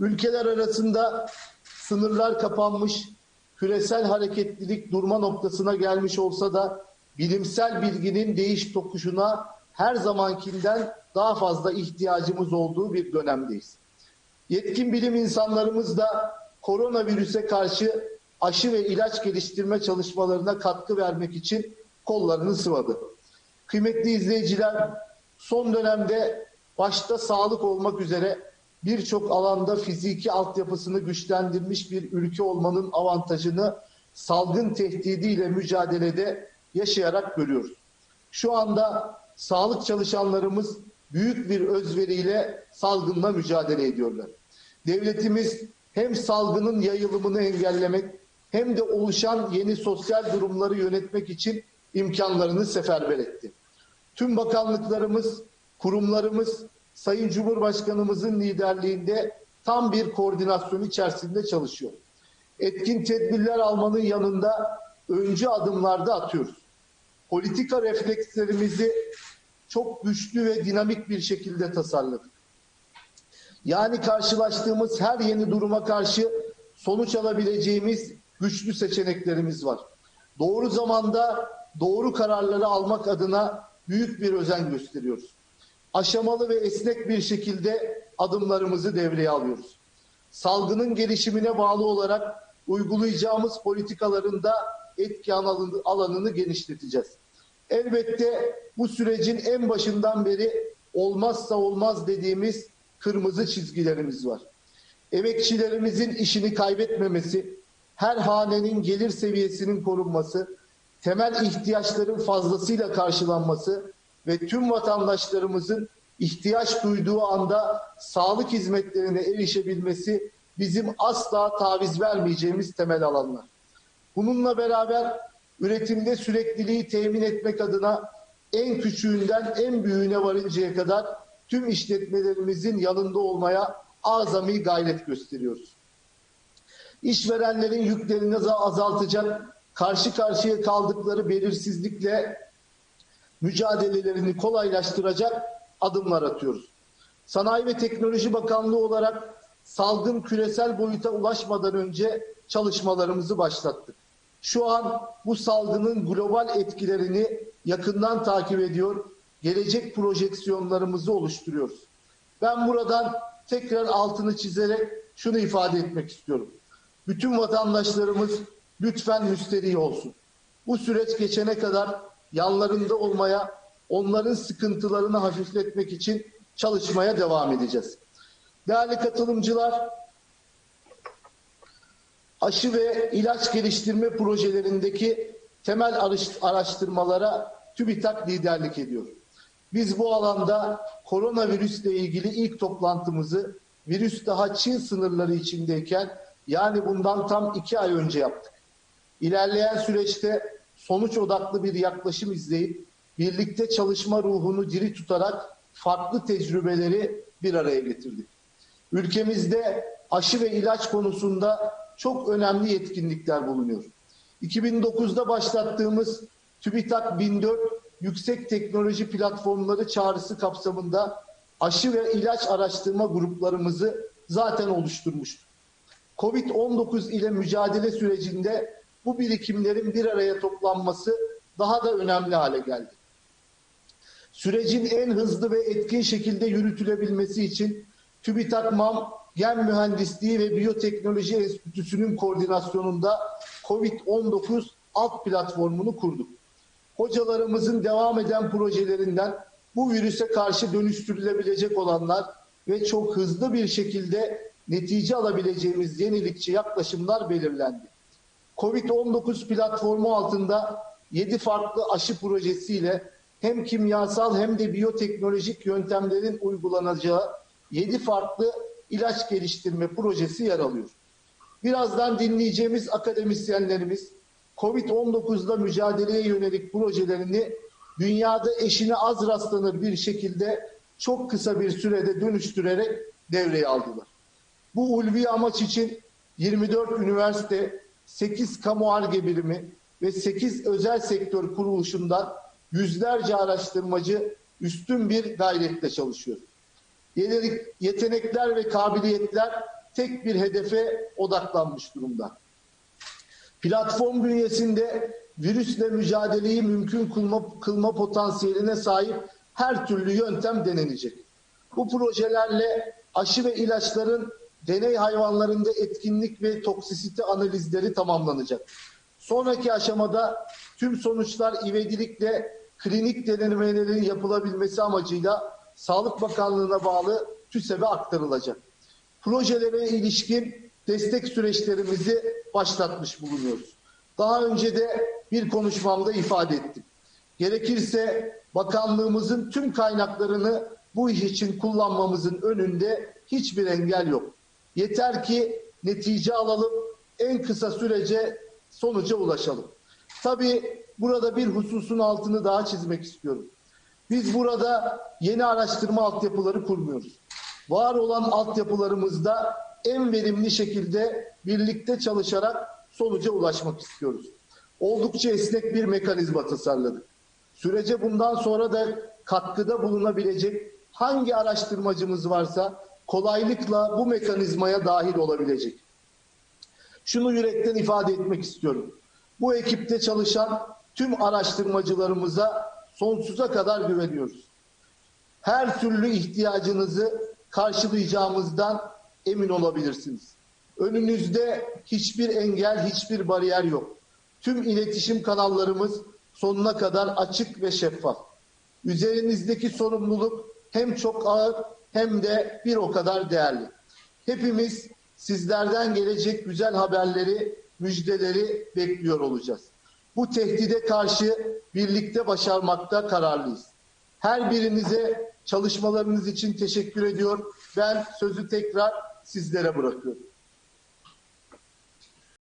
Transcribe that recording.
Ülkeler arasında sınırlar kapanmış, küresel hareketlilik durma noktasına gelmiş olsa da bilimsel bilginin değiş tokuşuna her zamankinden daha fazla ihtiyacımız olduğu bir dönemdeyiz. Yetkin bilim insanlarımız da koronavirüse karşı aşı ve ilaç geliştirme çalışmalarına katkı vermek için kollarını sıvadı. Kıymetli izleyiciler, son dönemde başta sağlık olmak üzere birçok alanda fiziki altyapısını güçlendirmiş bir ülke olmanın avantajını salgın tehdidiyle mücadelede yaşayarak görüyoruz. Şu anda sağlık çalışanlarımız büyük bir özveriyle salgınla mücadele ediyorlar. Devletimiz hem salgının yayılımını engellemek hem de oluşan yeni sosyal durumları yönetmek için imkanlarını seferber etti. Tüm bakanlıklarımız, kurumlarımız Sayın Cumhurbaşkanımızın liderliğinde tam bir koordinasyon içerisinde çalışıyor. Etkin tedbirler almanın yanında öncü adımlarda atıyoruz. Politika reflekslerimizi çok güçlü ve dinamik bir şekilde tasarladık. Yani karşılaştığımız her yeni duruma karşı sonuç alabileceğimiz güçlü seçeneklerimiz var. Doğru zamanda doğru kararları almak adına büyük bir özen gösteriyoruz. Aşamalı ve esnek bir şekilde adımlarımızı devreye alıyoruz. Salgının gelişimine bağlı olarak uygulayacağımız politikaların da etki alanını genişleteceğiz. Elbette bu sürecin en başından beri olmazsa olmaz dediğimiz kırmızı çizgilerimiz var. Emekçilerimizin işini kaybetmemesi, her hanenin gelir seviyesinin korunması, temel ihtiyaçların fazlasıyla karşılanması ve tüm vatandaşlarımızın ihtiyaç duyduğu anda sağlık hizmetlerine erişebilmesi bizim asla taviz vermeyeceğimiz temel alanlar. Bununla beraber üretimde sürekliliği temin etmek adına en küçüğünden en büyüğüne varıncaya kadar tüm işletmelerimizin yanında olmaya azami gayret gösteriyoruz. İşverenlerin yüklerini azaltacak, karşı karşıya kaldıkları belirsizlikle mücadelelerini kolaylaştıracak adımlar atıyoruz. Sanayi ve Teknoloji Bakanlığı olarak salgın küresel boyuta ulaşmadan önce çalışmalarımızı başlattık. Şu an bu salgının global etkilerini yakından takip ediyor, gelecek projeksiyonlarımızı oluşturuyoruz. Ben buradan tekrar altını çizerek şunu ifade etmek istiyorum. Bütün vatandaşlarımız lütfen müsterih olsun. Bu süreç geçene kadar yanlarında olmaya, onların sıkıntılarını hafifletmek için çalışmaya devam edeceğiz. Değerli katılımcılar, aşı ve ilaç geliştirme projelerindeki temel araştırmalara TÜBİTAK liderlik ediyor. Biz bu alanda koronavirüsle ilgili ilk toplantımızı virüs daha Çin sınırları içindeyken yani bundan tam iki ay önce yaptık. İlerleyen süreçte sonuç odaklı bir yaklaşım izleyip birlikte çalışma ruhunu diri tutarak farklı tecrübeleri bir araya getirdik. Ülkemizde aşı ve ilaç konusunda çok önemli yetkinlikler bulunuyor. 2009'da başlattığımız TÜBİTAK 1004 yüksek teknoloji platformları çağrısı kapsamında aşı ve ilaç araştırma gruplarımızı zaten oluşturmuştuk. Covid-19 ile mücadele sürecinde bu birikimlerin bir araya toplanması daha da önemli hale geldi. Sürecin en hızlı ve etkin şekilde yürütülebilmesi için TÜBİTAK MAM Gen Mühendisliği ve Biyoteknoloji Enstitüsü'nün koordinasyonunda COVID-19 alt platformunu kurduk. Hocalarımızın devam eden projelerinden bu virüse karşı dönüştürülebilecek olanlar ve çok hızlı bir şekilde netice alabileceğimiz yenilikçi yaklaşımlar belirlendi. Covid-19 platformu altında 7 farklı aşı projesiyle hem kimyasal hem de biyoteknolojik yöntemlerin uygulanacağı 7 farklı ilaç geliştirme projesi yer alıyor. Birazdan dinleyeceğimiz akademisyenlerimiz Covid-19'da mücadeleye yönelik projelerini dünyada eşine az rastlanır bir şekilde çok kısa bir sürede dönüştürerek devreye aldılar. Bu ulvi amaç için 24 üniversite, 8 kamu arge birimi ve 8 özel sektör kuruluşundan yüzlerce araştırmacı üstün bir gayretle çalışıyor. Yetenekler ve kabiliyetler tek bir hedefe odaklanmış durumda. Platform bünyesinde virüsle mücadeleyi mümkün kılma, kılma potansiyeline sahip her türlü yöntem denenecek. Bu projelerle aşı ve ilaçların deney hayvanlarında etkinlik ve toksisite analizleri tamamlanacak. Sonraki aşamada tüm sonuçlar ivedilikle klinik denemelerin yapılabilmesi amacıyla Sağlık Bakanlığı'na bağlı TÜSEB'e aktarılacak. Projelere ilişkin destek süreçlerimizi başlatmış bulunuyoruz. Daha önce de bir konuşmamda ifade ettim. Gerekirse bakanlığımızın tüm kaynaklarını bu iş için kullanmamızın önünde hiçbir engel yok. Yeter ki netice alalım, en kısa sürece sonuca ulaşalım. Tabii burada bir hususun altını daha çizmek istiyorum. Biz burada yeni araştırma altyapıları kurmuyoruz. Var olan altyapılarımızda en verimli şekilde birlikte çalışarak sonuca ulaşmak istiyoruz. Oldukça esnek bir mekanizma tasarladık. Sürece bundan sonra da katkıda bulunabilecek hangi araştırmacımız varsa kolaylıkla bu mekanizmaya dahil olabilecek. Şunu yürekten ifade etmek istiyorum. Bu ekipte çalışan tüm araştırmacılarımıza sonsuza kadar güveniyoruz. Her türlü ihtiyacınızı karşılayacağımızdan emin olabilirsiniz. Önünüzde hiçbir engel, hiçbir bariyer yok. Tüm iletişim kanallarımız sonuna kadar açık ve şeffaf. Üzerinizdeki sorumluluk hem çok ağır hem de bir o kadar değerli. Hepimiz sizlerden gelecek güzel haberleri, müjdeleri bekliyor olacağız. Bu tehdide karşı birlikte başarmakta kararlıyız. Her birinize çalışmalarınız için teşekkür ediyor. Ben sözü tekrar sizlere bırakıyorum.